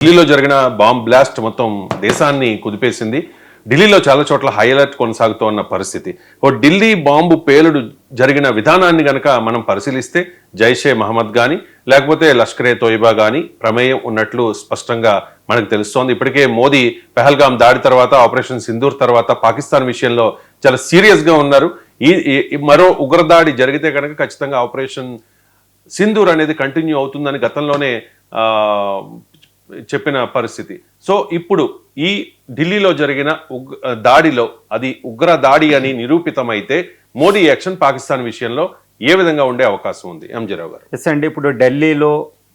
ఢిల్లీలో జరిగిన bomb blast మొత్తం దేశాన్ని కుదిపేసింది. ఢిల్లీలో చాలా చోట్ల హై అలర్ట్ కొనసాగుతోన్న పరిస్థితి. ఓ ఢిల్లీ బాంబు పేలుడు జరిగిన విధానాన్ని గనక మనం పరిశీలిస్తే జైషే మహమ్మద్ కానీ లేకపోతే లష్కరే తోయిబా కానీ ప్రమేయం ఉన్నట్లు స్పష్టంగా మనకు తెలుస్తోంది. ఇప్పటికే మోదీ పెహల్గాం దాడి తర్వాత ఆపరేషన్ సింధూర్ తర్వాత పాకిస్తాన్ విషయంలో చాలా సీరియస్గా ఉన్నారు. ఈ మరో ఉగ్రదాడి జరిగితే కనుక ఖచ్చితంగా ఆపరేషన్ సింధూర్ అనేది కంటిన్యూ అవుతుందని గతంలోనే చెప్పిన పరిస్థితి. సో ఇప్పుడు ఈ ఢిల్లీలో జరిగిన ఉగ్ దాడిలో అది ఉగ్ర దాడి అని నిరూపితమైతే మోడీ యాక్షన్ పాకిస్తాన్ విషయంలో ఏ విధంగా ఉండే అవకాశం ఉంది? ఎంజీరావు గారు. ఎస్ అండి ఇప్పుడు ఢిల్లీలో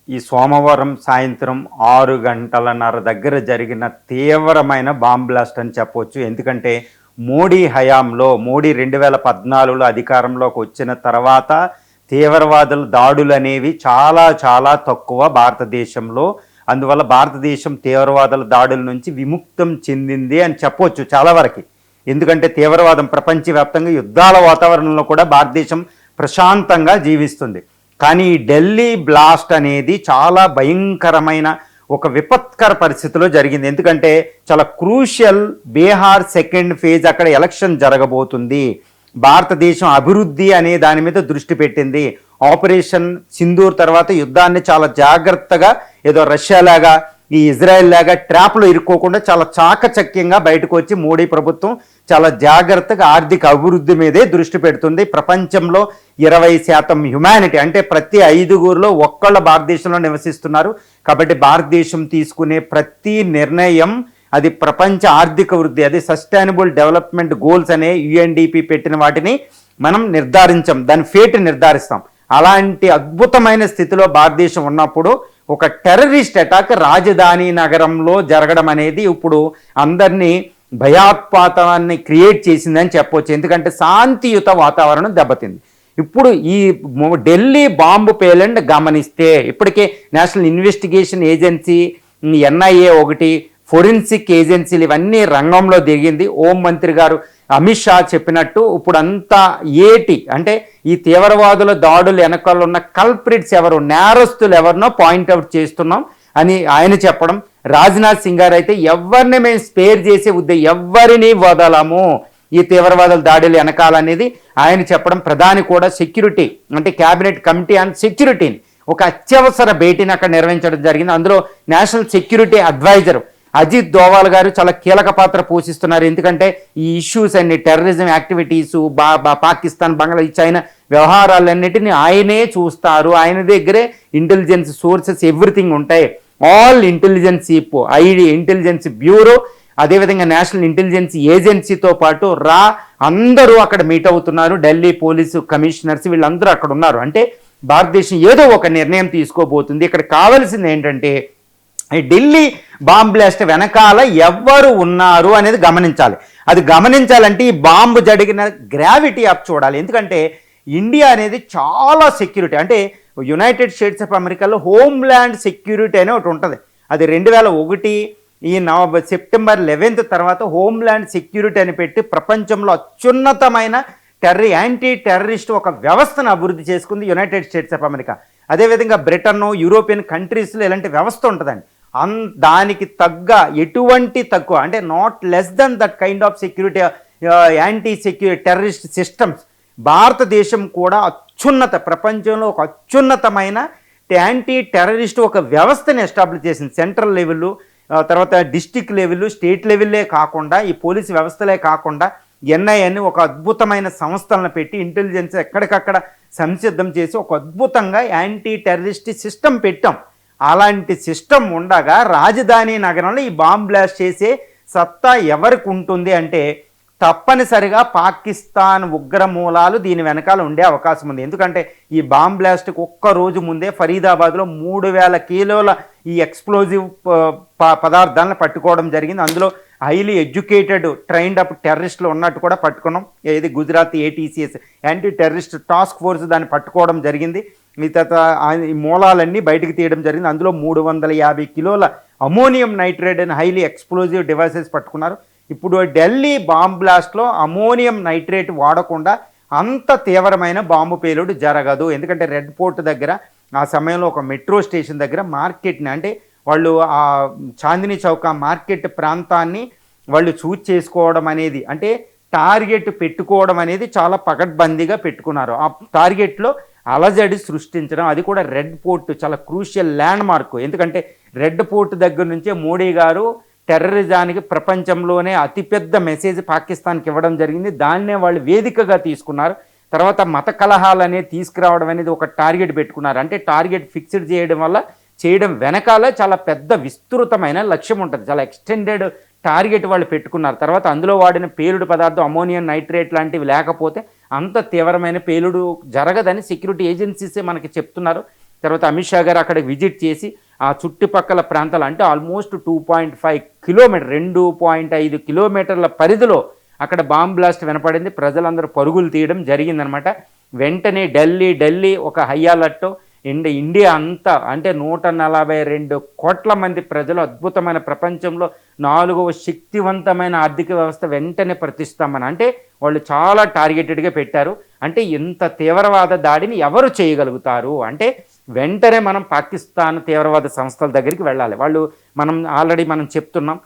ఈ సోమవారం సాయంత్రం ఆరు గంటలన్నర దగ్గర జరిగిన తీవ్రమైన బాంబ్ బ్లాస్ట్ అని చెప్పవచ్చు ఎందుకంటే మోడీ హయాంలో మోడీ రెండు వేల పద్నాలుగులో అధికారంలోకి వచ్చిన తర్వాత తీవ్రవాదుల దాడులు అనేవి చాలా చాలా తక్కువ భారతదేశంలో అందువల్ల భారతదేశం తీవ్రవాదుల దాడుల నుంచి విముక్తం చెందింది అని చెప్పవచ్చు చాలా వరకు. ఎందుకంటే తీవ్రవాదం ప్రపంచవ్యాప్తంగా యుద్ధాల వాతావరణంలో కూడా భారతదేశం ప్రశాంతంగా జీవిస్తుంది. కానీ ఈ ఢిల్లీ బ్లాస్ట్ అనేది చాలా భయంకరమైన ఒక విపత్కర పరిస్థితిలో జరిగింది. ఎందుకంటే చాలా క్రూషియల్ బీహార్ సెకండ్ ఫేజ్ అక్కడ ఎలక్షన్ జరగబోతుంది. భారతదేశం అభివృద్ధి అనే దాని మీద దృష్టి పెట్టింది. ఆపరేషన్ సింధూర్ తర్వాత యుద్ధాన్ని చాలా జాగ్రత్తగా ఏదో రష్యా లాగా ఈ ఇజ్రాయెల్ లాగా ట్రాప్లో ఇరుక్కోకుండా చాలా చాకచక్యంగా బయటకు వచ్చి మోడీ ప్రభుత్వం చాలా జాగ్రత్తగా ఆర్థిక అభివృద్ధి మీదే దృష్టి పెడుతుంది. ప్రపంచంలో ఇరవై శాతం హ్యుమానిటీ అంటే ప్రతి ఐదుగురిలో ఒక్కళ్ళ భారతదేశంలో నివసిస్తున్నారు. కాబట్టి భారతదేశం తీసుకునే ప్రతి నిర్ణయం అది ప్రపంచ ఆర్థిక వృద్ధి అది సస్టైనబుల్ డెవలప్మెంట్ గోల్స్ అనే యుఎన్డిపి పెట్టిన వాటిని మనం నిర్ధారించాం దాని ఫేట్ నిర్ధారిస్తాం. అలాంటి అద్భుతమైన స్థితిలో భారతదేశం ఉన్నప్పుడు ఒక టెర్రరిస్ట్ అటాక్ రాజధాని నగరంలో జరగడం అనేది ఇప్పుడు అందరినీ భయాత్పాతాన్ని క్రియేట్ చేసిందని చెప్పవచ్చు ఎందుకంటే శాంతియుత వాతావరణం దెబ్బతింది. ఇప్పుడు ఈ ఢిల్లీ బాంబు పేలెండ్ గమనిస్తే ఇప్పటికే నేషనల్ ఇన్వెస్టిగేషన్ ఏజెన్సీ ఎన్ఐఏ ఒకటి ఫోరెన్సిక్ ఏజెన్సీలు ఇవన్నీ రంగంలో దిగింది. హోం మంత్రి గారు అమిత్ షా చెప్పినట్టు ఇప్పుడంతా ఏటి అంటే ఈ తీవ్రవాదుల దాడులు వెనకాల ఉన్న కల్ప్రిట్స్ ఎవరు నేరస్తులు ఎవరినో పాయింట్అవుట్ చేస్తున్నాం అని ఆయన చెప్పడం. రాజ్నాథ్ సింగ్ గారు అయితే ఎవరిని మేము స్పేర్ చేసే ఉద్దే ఎవరిని వదలము? ఈ తీవ్రవాదుల దాడులు వెనకాలనేది ఆయన చెప్పడం. ప్రధాని కూడా సెక్యూరిటీ అంటే క్యాబినెట్ కమిటీ ఆన్ సెక్యూరిటీని ఒక అత్యవసర భేటీని అక్కడ నిర్వహించడం జరిగింది. అందులో national security adviser Ajit Doval గారు చాలా కీలక పాత్ర పోషిస్తున్నారు. ఎందుకంటే ఈ ఇష్యూస్ అన్ని టెర్రరిజం యాక్టివిటీస్ బా బా- పాకిస్తాన్ బంగ్లాదేశ్ చైనా వ్యవహారాలన్నిటిని ఆయనే చూస్తారు. ఆయన దగ్గరే ఇంటెలిజెన్స్ సోర్సెస్ ఎవ్రీథింగ్ ఉంటాయి. ఆల్ ఇంటెలిజెన్స్ ఇప్పు ఐడి ఇంటెలిజెన్స్ బ్యూరో అదేవిధంగా నేషనల్ ఇంటెలిజెన్స్ ఏజెన్సీతో పాటు రా అందరూ అక్కడ మీట్ అవుతున్నారు. ఢిల్లీ పోలీసు కమిషనర్స్ వీళ్ళందరూ అక్కడ ఉన్నారు. అంటే భారతదేశం ఏదో ఒక నిర్ణయం తీసుకోబోతుంది. ఇక్కడ కావాల్సింది ఏంటంటే ఢిల్లీ బాంబ్ బ్లాస్ట్ వెనకాల ఎవ్వరు ఉన్నారు అనేది గమనించాలి. అది గమనించాలంటే ఈ బాంబు జరిగిన గ్రావిటీ యాప్ చూడాలి. ఎందుకంటే ఇండియా అనేది చాలా సెక్యూరిటీ. అంటే యునైటెడ్ స్టేట్స్ ఆఫ్ అమెరికాలో హోమ్ల్యాండ్ సెక్యూరిటీ అనే ఒకటి ఉంటుంది. అది రెండు వేల ఒకటి ఈ నవ సెప్టెంబర్ లెవెన్త్ తర్వాత హోమ్ల్యాండ్ సెక్యూరిటీ అని పెట్టి ప్రపంచంలో అత్యున్నతమైన టెర్రీ యాంటీ టెర్రరిస్ట్ ఒక వ్యవస్థను అభివృద్ధి చేసుకుంది యునైటెడ్ స్టేట్స్ ఆఫ్ అమెరికా. అదేవిధంగా బ్రిటన్ యూరోపియన్ కంట్రీస్లో ఇలాంటి వ్యవస్థ ఉంటుందండి. అన్ దానికి తగ్గ ఎటువంటి తక్కువ అంటే not less than that kind of security anti security terrorist systems భారతదేశం కూడా అత్యున్నత ప్రపంచంలో ఒక అత్యున్నతమైన యాంటీ టెర్రరిస్ట్ ఒక వ్యవస్థని ఎస్టాబ్లిష్ చేసింది. సెంట్రల్ లెవెల్ uh, తర్వాత డిస్టిక్ లెవెల్ స్టేట్ లెవెల్లే కాకుండా ఈ పోలీసు వ్యవస్థలే కాకుండా ఎన్ఐఎని ఒక అద్భుతమైన సంస్థలను పెట్టి ఇంటెలిజెన్స్ ఎక్కడికక్కడ సంసిద్ధం చేసి ఒక అద్భుతంగా యాంటీ టెర్రరిస్ట్ సిస్టమ్ పెట్టాం. అలాంటి సిస్టమ్ ఉండగా రాజధాని నగరంలో ఈ బాంబ్ బ్లాస్ట్ చేసే సత్తా ఎవరికి ఉంటుంది అంటే తప్పనిసరిగా పాకిస్తాన్ ఉగ్ర మూలాలు దీని వెనకాల ఉండే అవకాశం ఉంది. ఎందుకంటే ఈ బాంబ్ బ్లాస్ట్కి ఒక్క రోజు ముందే ఫరీదాబాద్లో మూడు వేల కిలోల ఈ ఎక్స్ప్లోజివ్ ప- పదార్థాలను పట్టుకోవడం జరిగింది. అందులో హైలీ ఎడ్యుకేటెడ్ ట్రైన్డ్ అప్ టెర్రరిస్టులు ఉన్నట్టు కూడా పట్టుకున్నాం. ఏది Gujarat ATCS anti terrorist task force దాన్ని పట్టుకోవడం జరిగింది. మిగతా తర్వాత ఈ మూలాలన్నీ బయటకు తీయడం జరిగింది. అందులో మూడు వందల యాభై కిలోల అమోనియం నైట్రేట్ అని హైలీ ఎక్స్ప్లోజివ్ డివైసెస్ పట్టుకున్నారు. ఇప్పుడు ఢిల్లీ బాంబ్ బ్లాస్ట్లో అమోనియం నైట్రేట్ వాడకుండా అంత తీవ్రమైన బాంబు పేలుడు జరగదు. ఎందుకంటే రెడ్ పోర్ట్ దగ్గర ఆ సమయంలో ఒక మెట్రో స్టేషన్ దగ్గర మార్కెట్ని అంటే వాళ్ళు ఆ చాందిని చౌక మార్కెట్ ప్రాంతాన్ని వాళ్ళు చూజ్ చేసుకోవడం అనేది అంటే టార్గెట్ పెట్టుకోవడం అనేది చాలా పకడ్బందీగా పెట్టుకున్నారు. ఆ టార్గెట్లో అలజడి సృష్టించడం అది కూడా రెడ్ పోర్ట్ చాలా క్రూషియల్ ల్యాండ్ మార్క్ ఎందుకంటే రెడ్ పోర్ట్ దగ్గర నుంచే మోడీ గారు టెర్రరిజానికి ప్రపంచంలోనే అతిపెద్ద మెసేజ్ పాకిస్తాన్కి ఇవ్వడం జరిగింది. దాన్నే వాళ్ళు వేదికగా తీసుకున్నారు. తర్వాత మత కలహాలనే తీసుకురావడం అనేది ఒక టార్గెట్ పెట్టుకున్నారు. అంటే టార్గెట్ ఫిక్స్డ్ చేయడం వల్ల చేయడం వెనకాల చాలా పెద్ద విస్తృతమైన లక్ష్యం ఉంటుంది. చాలా ఎక్స్టెండెడ్ టార్గెట్ వాళ్ళు పెట్టుకున్నారు. తర్వాత అందులో వాడిన పేలుడు పదార్థం అమోనియం నైట్రేట్ లాంటివి లేకపోతే అంత తీవ్రమైన పేలుడు జరగదని సెక్యూరిటీ ఏజెన్సీసే మనకి చెప్తున్నారు. తర్వాత అమిత్ షా గారు అక్కడ విజిట్ చేసి ఆ చుట్టుపక్కల ప్రాంతాలు అంటే almost two point five kilometre రెండు పాయింట్ ఐదు కిలోమీటర్ల పరిధిలో అక్కడ బాంబ్ బ్లాస్ట్ వినపడింది. ప్రజలందరూ పరుగులు తీయడం జరిగిందనమాట. వెంటనే ఢిల్లీ ఢిల్లీ ఒక హై అలర్ట్ ఇండి ఇండియా అంతా అంటే నూట నలభై రెండు కోట్ల మంది ప్రజలు అద్భుతమైన ప్రపంచంలో నాలుగవ శక్తివంతమైన ఆర్థిక వ్యవస్థ వెంటనే ప్రతిస్తామని. అంటే వాళ్ళు చాలా టార్గెటెడ్గా పెట్టారు. అంటే ఇంత తీవ్రవాద దాడిని ఎవరు చేయగలుగుతారు? అంటే వెంటనే మనం పాకిస్తాన్ తీవ్రవాద సంస్థల దగ్గరికి వెళ్ళాలి. వాళ్ళు మనం ఆల్రెడీ మనం చెప్తున్నాం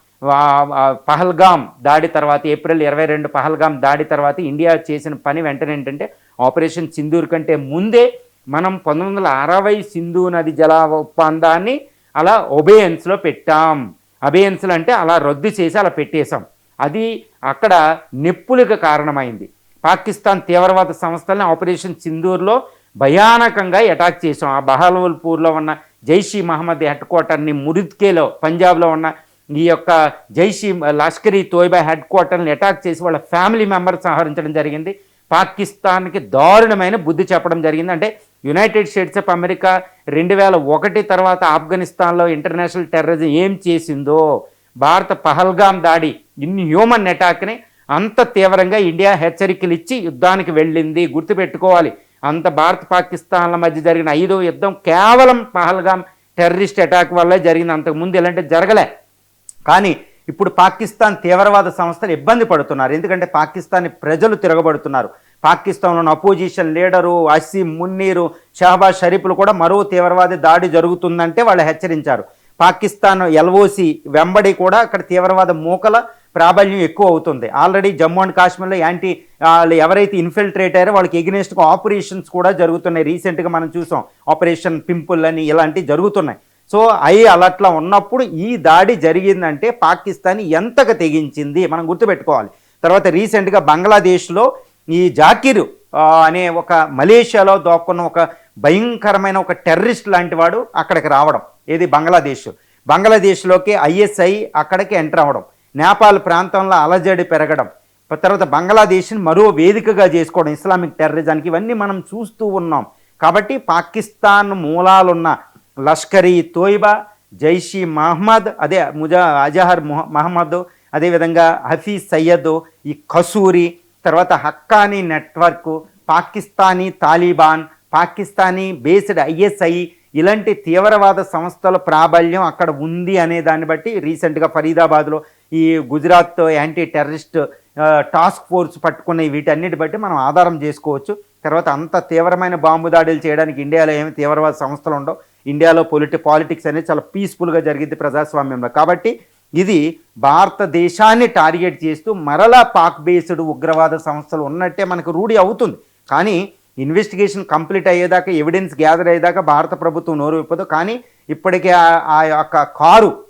పహల్గామ్ దాడి తర్వాత ఏప్రిల్ ఇరవై రెండు పహల్గామ్ దాడి తర్వాత ఇండియా చేసిన పని వెంటనే ఏంటంటే ఆపరేషన్ సింధూర్ కంటే ముందే మనం పంతొమ్మిది వందల అరవై సింధు నది జల ఒప్పందాన్ని అలా ఒబేయన్స్లో పెట్టాం. అబేయన్స్లు అంటే అలా రద్దు చేసి అలా పెట్టేశాం. అది అక్కడ నెప్పులకు కారణమైంది. పాకిస్తాన్ తీవ్రవాద సంస్థలని ఆపరేషన్ సింధూర్లో భయానకంగా అటాక్ చేసాం ఆ బహల్వల్పూర్లో ఉన్న జైషీ మహమ్మద్ హెడ్ క్వార్టర్ని మురిద్కేలో పంజాబ్లో ఉన్న ఈ యొక్క జైషీ లష్కరీ తోయిబా హెడ్ క్వార్టర్ని అటాక్ చేసి వాళ్ళ ఫ్యామిలీ మెంబర్స్ సంహరించడం జరిగింది. పాకిస్తాన్కి దారుణమైన బుద్ధి చెప్పడం జరిగింది. అంటే యునైటెడ్ స్టేట్స్ ఆఫ్ అమెరికా రెండు వేల ఒకటి తర్వాత ఆఫ్ఘనిస్తాన్లో ఇంటర్నేషనల్ టెర్రరిజం ఏం చేసిందో భారత పహల్గామ్ దాడి ఇన్ హ్యూమన్ అటాక్ని అంత తీవ్రంగా ఇండియా హెచ్చరికలు ఇచ్చి యుద్ధానికి వెళ్ళింది. గుర్తుపెట్టుకోవాలి అంత భారత్ పాకిస్తాన్ల మధ్య జరిగిన ఐదో యుద్ధం కేవలం పహల్గామ్ టెర్రరిస్ట్ అటాక్ వల్లే జరిగింది. అంతకుముందు ఇలాంటివి జరగలే. కానీ ఇప్పుడు పాకిస్తాన్ తీవ్రవాద సంస్థలు ఇబ్బంది పడుతున్నారు. ఎందుకంటే పాకిస్తాన్ ప్రజలు తిరగబడుతున్నారు. పాకిస్తాన్లోని అపోజిషన్ లీడరు అసీం మున్నీరు షహబాజ్ షరీఫ్లు కూడా మరో తీవ్రవాది దాడి జరుగుతుందంటే వాళ్ళు హెచ్చరించారు. పాకిస్తాన్ ఎల్ఓసి వెంబడి కూడా అక్కడ తీవ్రవాద మూకల ప్రాబల్యం ఎక్కువ అవుతుంది. ఆల్రెడీ జమ్మూ అండ్ కాశ్మీర్లో యాంటీ వాళ్ళు ఎవరైతే ఇన్ఫిల్ట్రేట్ అయ్యారో వాళ్ళకి ఎగ్నెస్ట్గా ఆపరేషన్స్ కూడా జరుగుతున్నాయి. రీసెంట్గా మనం చూసాం ఆపరేషన్ పింపుల్ అని ఇలాంటివి జరుగుతున్నాయి. సో ఐ అలట్లా ఉన్నప్పుడు ఈ దాడి జరిగిందంటే పాకిస్తాన్ ఎంతగా తెగించింది మనం గుర్తుపెట్టుకోవాలి. తర్వాత రీసెంట్గా బంగ్లాదేశ్లో ఈ జాకిర్ అనే ఒక మలేషియాలో దాక్కున్న ఒక భయంకరమైన ఒక టెర్రరిస్ట్ లాంటి వాడు అక్కడికి రావడం. ఏది? బంగ్లాదేశ్. బంగ్లాదేశ్లోకి ఐఎస్ఐ అక్కడికి ఎంటర్ అవ్వడం. నేపాల్ ప్రాంతంలో అలజడి పెరగడం. తర్వాత బంగ్లాదేశ్ని మరో వేదికగా చేసుకోవడం. ఇస్లామిక్ టెర్రరిజానికి ఇవన్నీ మనం చూస్తూ ఉన్నాం. కాబట్టి పాకిస్తాన్ మూలాలున్న లష్కరీ తోయిబా జైషీ మహమ్మద్ అదే ముజా అజహర్ మొహ- మహమ్మద్ అదేవిధంగా హఫీజ్ సయ్యద్ ఈ కసూరి తర్వాత Haqqani network Pakistani Taliban Pakistani based ISI ఇలాంటి తీవ్రవాద సంస్థల ప్రాబల్యం అక్కడ ఉంది అనే దాన్ని బట్టి రీసెంట్గా ఫరీదాబాద్లో ఈ Gujarat anti terrorist task force పట్టుకున్న వీటన్నిటి బట్టి మనం ఆధారం చేసుకోవచ్చు. తర్వాత అంత తీవ్రమైన బాంబు దాడులు చేయడానికి ఇండియాలో ఏమి తీవ్రవాద సంస్థలు ఉండవు. ఇండియాలో పొలిటి పాలిటిక్స్ అనేది చాలా పీస్ఫుల్గా జరిగింది ప్రజాస్వామ్యంలో. కాబట్టి ఇది భారతదేశాన్ని టార్గెట్ చేస్తూ మరలా పాక్ బేస్డ్ ఉగ్రవాద సంస్థలు ఉన్నట్టే మనకు రూఢి అవుతుంది. కానీ ఇన్వెస్టిగేషన్ కంప్లీట్ అయ్యేదాకా ఎవిడెన్స్ గ్యాదర్ అయ్యేదాకా భారత ప్రభుత్వం నోరు విప్పదు. కానీ ఇప్పటికే ఆ- యొక్క కారు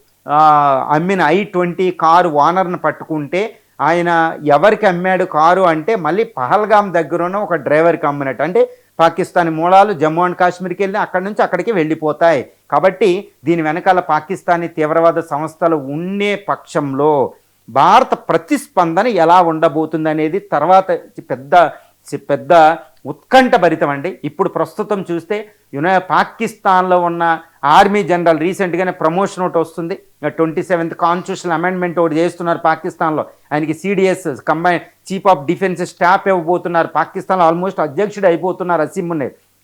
అమ్మిన ఐ ట్వంటీ కారు ఓనర్ని పట్టుకుంటే ఆయన ఎవరికి అమ్మాడు కారు అంటే మళ్ళీ పహల్గామ్ దగ్గర ఉన్న ఒక డ్రైవర్కి అమ్మినట్టు అంటే పాకిస్తాన్ మూలాలు జమ్మూ అండ్ కాశ్మీర్కి వెళ్ళి అక్కడి నుంచి అక్కడికి వెళ్ళిపోతాయి. కాబట్టి దీని వెనకాల పాకిస్తానీ తీవ్రవాద సంస్థలు ఉండే పక్షంలో భారత ప్రతిస్పందన ఎలా ఉండబోతుంది అనేది తర్వాత పెద్ద పెద్ద ఉత్కంఠభరితం అండి. ఇప్పుడు ప్రస్తుతం చూస్తే యునై పాకిస్తాన్లో ఉన్న ఆర్మీ జనరల్ రీసెంట్గానే ప్రమోషన్ ఒకటి వస్తుంది. ట్వంటీ సెవెంత్ కాన్స్టిట్యూషన్ అమెండ్మెంట్ ఒకటి చేస్తున్నారు పాకిస్తాన్లో. ఆయనకి CDS combine chief of defence staff ఇవ్వబోతున్నారు. పాకిస్తాన్లో ఆల్మోస్ట్ అధ్యక్షుడు అయిపోతున్నారు అసీం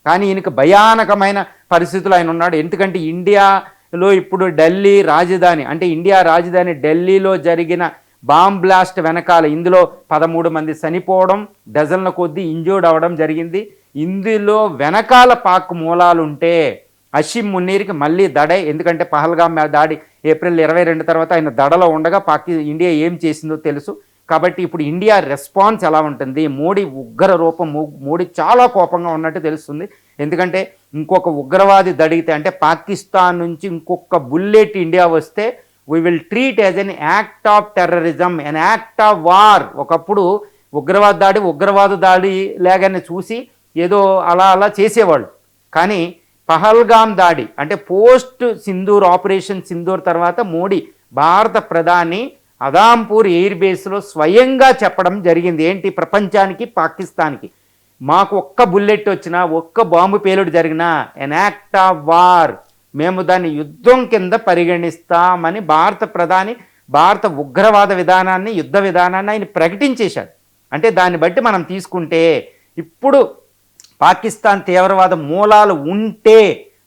కానీ ఈయనకి భయానకమైన పరిస్థితులు ఆయన ఉన్నాడు. ఎందుకంటే ఇండియాలో ఇప్పుడు ఢిల్లీ రాజధాని అంటే ఇండియా రాజధాని ఢిల్లీలో జరిగిన బాంబ్ బ్లాస్ట్ వెనకాల ఇందులో పదమూడు మంది చనిపోవడం డజన్ల కొద్దీ ఇంజూర్డ్ అవ్వడం జరిగింది. ఇందులో వెనకాల పాక్ మూలాలుంటే అషిమ్ మున్నీర్కి మళ్ళీ దడే ఎందుకంటే పహల్గామ్ దాడి ఏప్రిల్ ఇరవై రెండు తర్వాత ఆయన దడలో ఉండగా పాకి ఇండియా ఏం చేసిందో తెలుసు. కాబట్టి ఇప్పుడు ఇండియా రెస్పాన్స్ ఎలా ఉంటుంది? మోడీ ఉగ్ర రూపం మోడీ చాలా కోపంగా ఉన్నట్టు తెలుస్తుంది. ఎందుకంటే ఇంకొక ఉగ్రవాది దడిగితే అంటే పాకిస్తాన్ నుంచి ఇంకొక బుల్లెట్ ఇండియా వస్తే we will treat as an act of terrorism an act of war ఒకప్పుడు ఉగ్రవాద దాడి ఉగ్రవాద దాడి లేగానే చూసి ఏదో అలా అలా చేసేవాళ్ళు. కానీ పహల్గామ్ దాడి అంటే పోస్ట్ సింధూర్ ఆపరేషన్ సింధూర్ తర్వాత మోడీ భారత ప్రధాని అదాంపూర్ ఎయిర్ బేస్లో స్వయంగా చెప్పడం జరిగింది. ఏంటి? ప్రపంచానికి పాకిస్తాన్కి. మాకు ఒక్క బుల్లెట్ వచ్చినా ఒక్క బాంబు పేలుడు జరిగినా ఎన్ యాక్ట్ ఆఫ్ వార్ మేము దాన్ని యుద్ధం కింద పరిగణిస్తామని భారత ప్రధాని భారత ఉగ్రవాద విధానాన్ని యుద్ధ విధానాన్ని ఆయన ప్రకటించేశాడు. అంటే దాన్ని బట్టి మనం తీసుకుంటే ఇప్పుడు పాకిస్తాన్ తీవ్రవాద మూలాలు ఉంటే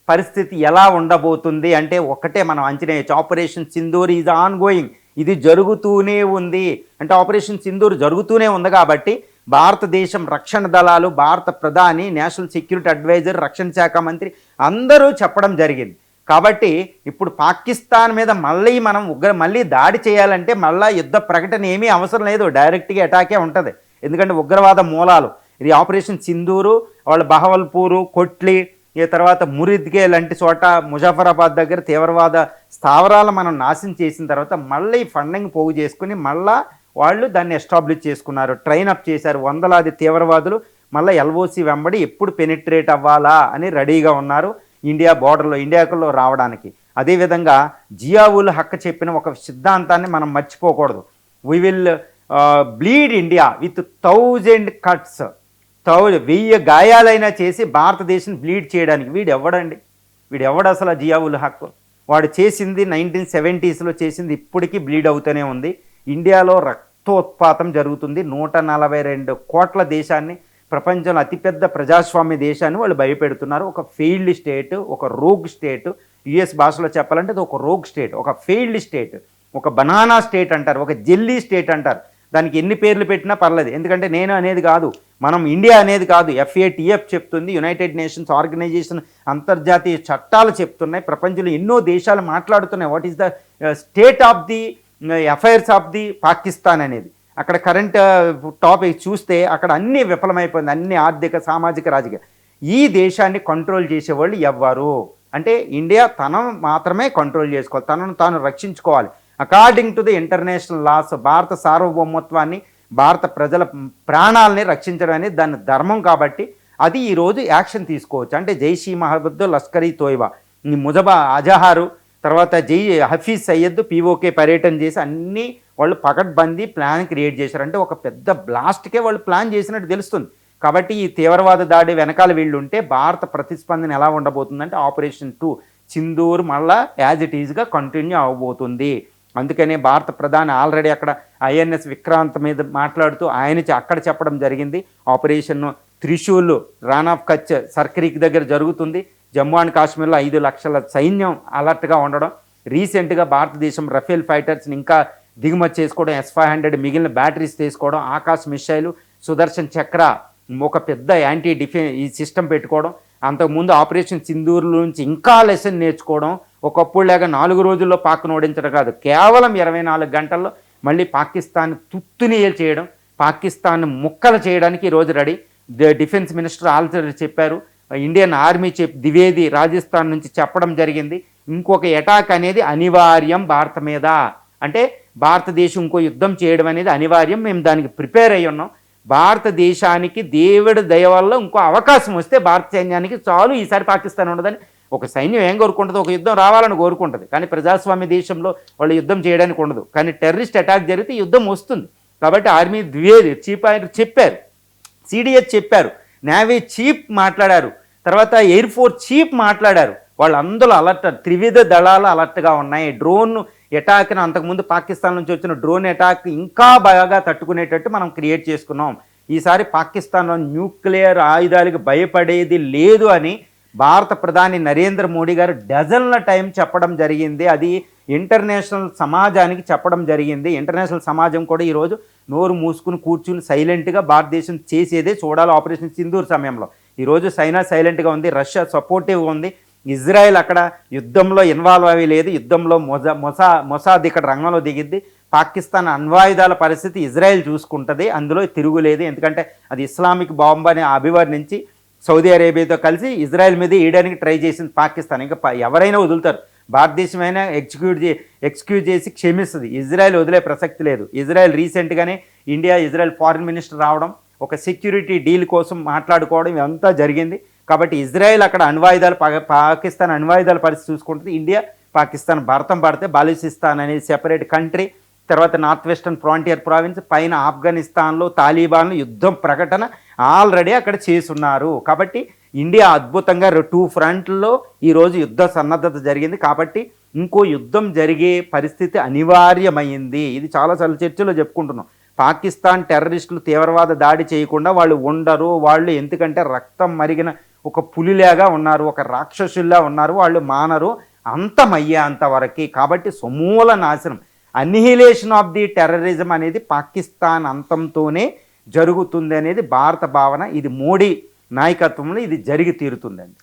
పరిస్థితి ఎలా ఉండబోతుంది అంటే ఒకటే మనం అంచనా operation Sindoor is on going ఇది జరుగుతూనే ఉంది. అంటే ఆపరేషన్ సింధూర్ జరుగుతూనే ఉంది కాబట్టి భారతదేశం రక్షణ దళాలు భారత ప్రధాని నేషనల్ సెక్యూరిటీ అడ్వైజర్ రక్షణ శాఖ మంత్రి అందరూ చెప్పడం జరిగింది. కాబట్టి ఇప్పుడు పాకిస్తాన్ మీద మళ్ళీ మనం ఉగ్ర మళ్ళీ దాడి చేయాలంటే మళ్ళీ యుద్ధ ప్రకటన ఏమీ అవసరం లేదు. డైరెక్ట్గా అటాకే ఉంటుంది. ఎందుకంటే ఉగ్రవాద మూలాలు. ఇది ఆపరేషన్ సింధూరు వాళ్ళ బహవల్పూరు కొట్లి ఈ తర్వాత మురిద్గే లాంటి చోట ముజాఫరాబాద్ దగ్గర తీవ్రవాద స్థావరాలు మనం నాశనం చేసిన తర్వాత మళ్ళీ ఫండింగ్ పోగు చేసుకుని మళ్ళా వాళ్ళు దాన్ని ఎస్టాబ్లిష్ చేసుకున్నారు. ట్రైన్ అప్ చేశారు. వందలాది తీవ్రవాదులు మళ్ళీ ఎల్ఓసి వెంబడి ఎప్పుడు పెనిట్రేట్ అవ్వాలా అని రెడీగా ఉన్నారు ఇండియా బోర్డర్లో ఇండియాలో రావడానికి. అదేవిధంగా జియావుల్ హక్క చెప్పిన ఒక సిద్ధాంతాన్ని మనం మర్చిపోకూడదు. We will bleed India with thousand cuts తౌ వెయ్యి గాయాలైనా చేసి భారతదేశం బ్లీడ్ చేయడానికి వీడు ఎవడండి వీడు ఎవడు అసలు జియావుల్ హక్ వాడు చేసింది నైన్టీన్ సెవెంటీస్లో చేసింది ఇప్పటికీ బ్లీడ్ అవుతూనే ఉంది. ఇండియాలో రక్తోత్పాతం జరుగుతుంది. నూట నలభై రెండు కోట్ల దేశాన్ని ప్రపంచంలో అతిపెద్ద ప్రజాస్వామ్య దేశాన్ని వాళ్ళు భయపెడుతున్నారు. ఒక ఫెయిల్డ్ స్టేట్ ఒక రోగ్ స్టేట్. యుఎస్ భాషలో చెప్పాలంటే అది ఒక రోగ్ స్టేట్ ఒక ఫెయిల్డ్ స్టేట్. ఒక బనానా స్టేట్ అంటారు ఒక జెల్లీ స్టేట్ అంటారు. దానికి ఎన్ని పేర్లు పెట్టినా పర్లేదు. ఎందుకంటే నేను అనేది కాదు. మనం ఇండియా అనేది కాదు ఎఫ్ఏటిఎఫ్ చెప్తుంది యునైటెడ్ నేషన్స్ ఆర్గనైజేషన్ అంతర్జాతీయ చట్టాలు చెప్తున్నాయి ప్రపంచంలో ఎన్నో దేశాలు మాట్లాడుతున్నాయి. What is the state of the affairs of the Pakistan అనేది. అక్కడ కరెంట్ టాపిక్ uh, చూస్తే అక్కడ అన్నీ విఫలమైపోయింది అన్ని ఆర్థిక సామాజిక రాజకీయ. ఈ దేశాన్ని కంట్రోల్ చేసేవాళ్ళు ఎవ్వరు. అంటే ఇండియా తన మాత్రమే కంట్రోల్ చేసుకోవాలి తనను తాను రక్షించుకోవాలి. According to the international laws భారత సార్వభౌమత్వాన్ని భారత ప్రజల ప్రాణాలని రక్షించడం అనేది దాని ధర్మం కాబట్టి అది ఈరోజు యాక్షన్ తీసుకోవచ్చు. అంటే జైషీ మహబద్దు లష్కరీ తోయిబా. ఈ ముజబా అజహారు తర్వాత జై హఫీజ్ సయ్యద్ పీఓకే పర్యటన చేసి అన్నీ వాళ్ళు పకడ్బందీ ప్లాన్ క్రియేట్ చేశారు. అంటే ఒక పెద్ద బ్లాస్ట్కే వాళ్ళు ప్లాన్ చేసినట్టు తెలుస్తుంది. కాబట్టి ఈ తీవ్రవాద దాడి వెనకాల వీళ్ళు ఉంటే భారత ప్రతిస్పందన ఎలా ఉండబోతుందంటే ఆపరేషన్ టూ చిందూరు మళ్ళా యాజ్ ఇట్ ఈజ్గా కంటిన్యూ అవ్వబోతుంది అందుకనే భారత ప్రధాని ఆల్రెడీ అక్కడ ఐఎన్ఎస్ విక్రాంత్ మీద మాట్లాడుతూ ఆయన అక్కడ చెప్పడం జరిగింది. Operation Trishul Rann of Kutch Sir Creek దగ్గర జరుగుతుంది. జమ్మూ అండ్ కాశ్మీర్లో ఐదు లక్షల సైన్యం అలర్ట్గా ఉండడం. రీసెంట్గా భారతదేశం రఫేల్ ఫైటర్స్ని ఇంకా దిగుమతి చేసుకోవడం ఎస్ ఫైవ్ హండ్రెడ్ మిగిలిన బ్యాటరీస్ తీసుకోవడం ఆకాశ్ మిసైలు సుదర్శన్ చక్ర ఒక పెద్ద యాంటీ డిఫె ఈ సిస్టమ్ పెట్టుకోవడం అంతకుముందు ఆపరేషన్ సింధూర్ నుంచి ఇంకా లెసన్ నేర్చుకోవడం ఒకప్పుడు లేక నాలుగు రోజుల్లో పాక్ను ఓడించడం కాదు. కేవలం ఇరవై నాలుగు గంటల్లో మళ్ళీ పాకిస్తాన్ తుత్తునీయలు చేయడం పాకిస్తాన్ ముక్కలు చేయడానికి ఈరోజు రెడీ. డిఫెన్స్ మినిస్టర్ ఆల్రెడీ చెప్పారు Indian army chief Dwivedi Rajasthan నుంచి చెప్పడం జరిగింది. ఇంకొక అటాక్ అనేది అనివార్యం భారత మీద. అంటే భారతదేశం ఇంకో యుద్ధం చేయడం అనేది అనివార్యం. మేము దానికి ప్రిపేర్ అయ్యి ఉన్నాం. భారతదేశానికి దేవుడి దయ వల్ల ఇంకో అవకాశం వస్తే భారత సైన్యానికి చాలు ఈసారి పాకిస్తాన్ ఉండదని ఒక సైన్యం ఏం కోరుకుంటుంది ఒక యుద్ధం రావాలని కోరుకుంటుంది. కానీ ప్రజాస్వామ్య దేశంలో వాళ్ళు యుద్ధం చేయడానికి ఉండదు. కానీ టెర్రరిస్ట్ అటాక్ జరిగితే యుద్ధం వస్తుంది. కాబట్టి ఆర్మీ ద్వేది చీఫ్ ఆయన చెప్పారు. సిడిఎస్ చెప్పారు. నేవీ చీఫ్ మాట్లాడారు. తర్వాత ఎయిర్ ఫోర్స్ చీఫ్ మాట్లాడారు. వాళ్ళందరూ అలర్ట్ త్రివిధ దళాలు అలర్ట్గా ఉన్నాయి. డ్రోన్ అటాక్ని అంతకుముందు పాకిస్తాన్ నుంచి వచ్చిన డ్రోన్ అటాక్ ఇంకా బాగా తట్టుకునేటట్టు మనం క్రియేట్ చేసుకున్నాం. ఈసారి పాకిస్తాన్లో న్యూక్లియర్ ఆయుధాలకు భయపడేది లేదు అని భారత ప్రధాని నరేంద్ర మోడీ గారు డజన్ల టైం చెప్పడం జరిగింది. అది ఇంటర్నేషనల్ సమాజానికి చెప్పడం జరిగింది. ఇంటర్నేషనల్ సమాజం కూడా ఈరోజు నోరు మూసుకుని కూర్చుని సైలెంట్గా భారతదేశం చేసేదే చూడాలి ఆపరేషన్ సింధూర్ సమయంలో. ఈరోజు చైనా సైలెంట్గా ఉంది రష్యా సపోర్టివ్గా ఉంది. ఇజ్రాయెల్ అక్కడ యుద్ధంలో ఇన్వాల్వ్ అవి లేదు. యుద్ధంలో మొజా మొసా మొసాద్ ఇక్కడ రంగంలో దిగిద్ది. పాకిస్తాన్ అణ్వాయుధాల పరిస్థితి ఇజ్రాయెల్ చూసుకుంటుంది. అందులో తిరుగులేదు. ఎందుకంటే అది ఇస్లామిక్ బాంబ్ అని అభివర్ణించి సౌదీ అరేబియాతో కలిసి ఇజ్రాయెల్ మీద వేయడానికి ట్రై చేసింది పాకిస్తాన్. ఇంకా ఎవరైనా వదులుతారు. భారతదేశమైనా ఎగ్జిక్యూట్ చే ఎక్స్క్యూజ్ చేసి క్షమిస్తుంది. ఇజ్రాయెల్ వదిలే ప్రసక్తి లేదు. ఇజ్రాయెల్ రీసెంట్గానే ఇండియా ఇజ్రాయెల్ ఫారిన్ మినిస్టర్ రావడం ఒక సెక్యూరిటీ డీల్ కోసం మాట్లాడుకోవడం ఇదంతా జరిగింది. కాబట్టి ఇజ్రాయెల్ అక్కడ అణ్వాయుధాలు పాకిస్తాన్ అణ్వాయుధాల పరిస్థితి చూసుకుంటుంది. ఇండియా పాకిస్తాన్ భారతం పడితే బాలూచిస్తాన్ అనేది సెపరేట్ కంట్రీ తర్వాత నార్త్ వెస్టర్న్ ఫ్రాంటియర్ ప్రావిన్స్ పైన ఆఫ్ఘనిస్తాన్లో తాలిబాన్లు యుద్ధం ప్రకటన ఆల్రెడీ అక్కడ చేసున్నారు కాబట్టి ఇండియా అద్భుతంగా టూ ఫ్రంట్లో ఈరోజు యుద్ధ సన్నద్ధత జరిగింది. కాబట్టి ఇంకో యుద్ధం జరిగే పరిస్థితి అనివార్యమైంది. ఇది చాలాసార్లు చర్చలో చెప్పుకుంటున్నాం. పాకిస్తాన్ టెర్రరిస్టులు తీవ్రవాద దాడి చేయకుండా వాళ్ళు ఉండరు. వాళ్ళు ఎందుకంటే రక్తం మరిగిన ఒక పులిలాగా ఉన్నారు ఒక రాక్షసుల్లా ఉన్నారు. వాళ్ళు మానరు. అంతమయ్యేంత వరకు. కాబట్టి సమూల నాశనం. అన్హిలేషన్ ఆఫ్ ది టెర్రరిజం అనేది పాకిస్తాన్ అంతంతోనే జరుగుతుంది అనేది భారత భావన. ఇది మోడీ నాయకత్వంలో ఇది జరిగి తీరుతుందండి.